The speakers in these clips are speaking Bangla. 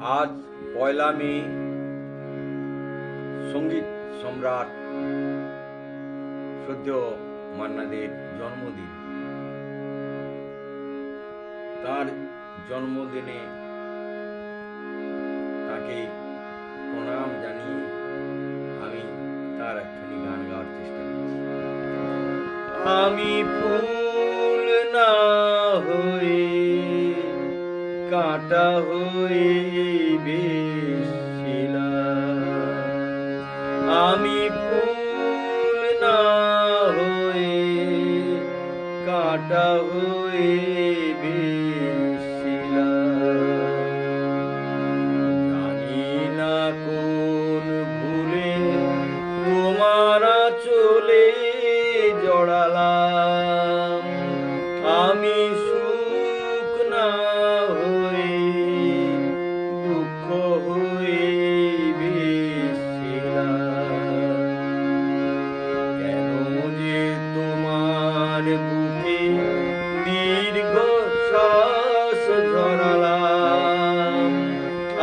আজ পয়লা মে সংগীত সম্রাট শ্রদ্ধেয় মান্নাদের জন্মদিন। তার জন্মদিনে তাকে প্রণাম জানিয়ে আমি তার একখানি গান গাওয়ার চেষ্টা করছি। আমি ফুল না হয়ে কাটা হয়ে বেশিলাম আমি ফুল না হয়ে কাটা হয়ে বেশিলাম জানি না কোন ভুলে তোমার চলে জড়ালাম। আমি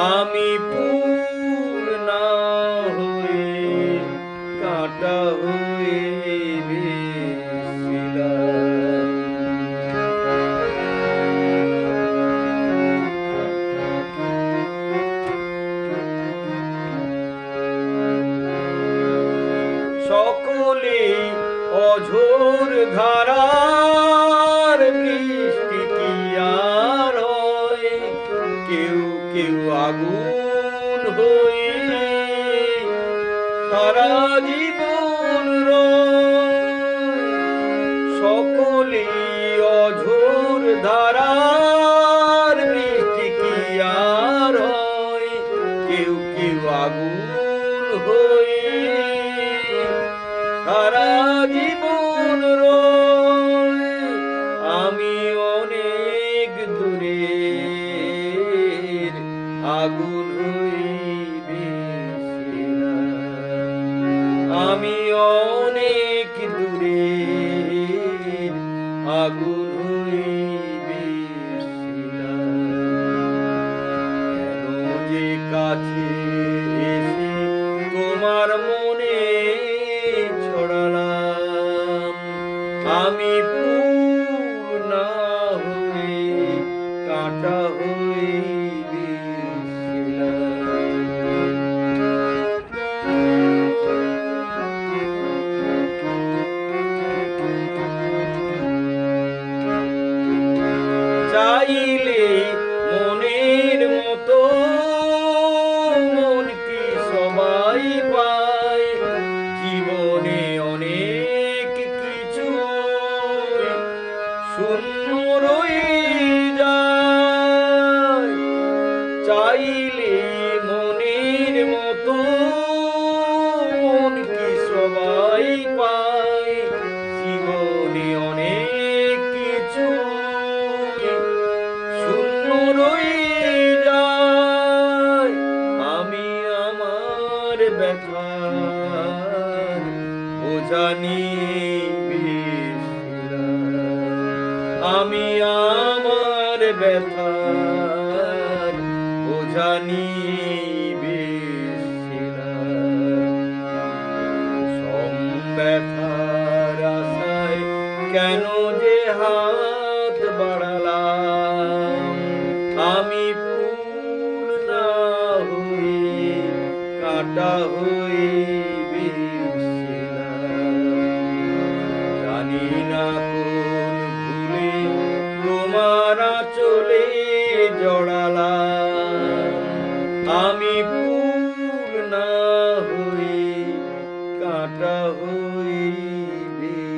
আমি না হয়ে কাটা হয়ে সকলে অঝোর ধারার সারা জীবন সকলি অঝোর ধারার বৃষ্টি কি আর কেউ কেউ আগুন হয়ে সারা জীবন কাছে তোমার মনে ছড়ালাম। আমি চাইলে মনের মতো চাইলে মনের মতো কি সবাই পায়? জীবনে অনেক কিছু শূন্য রয়ে যায়। আমি আমার ব্যথার বোঝা নিয়ে আমি আমার ব্যথার বেশিলাম। ব্যথার আশায় কেন যে হাত বাড়ালাম আমি ফুল না হয়ে, কাটা হয়ে। জানি না কোন ভুলে তোমার চলে জড়ালাম হইবে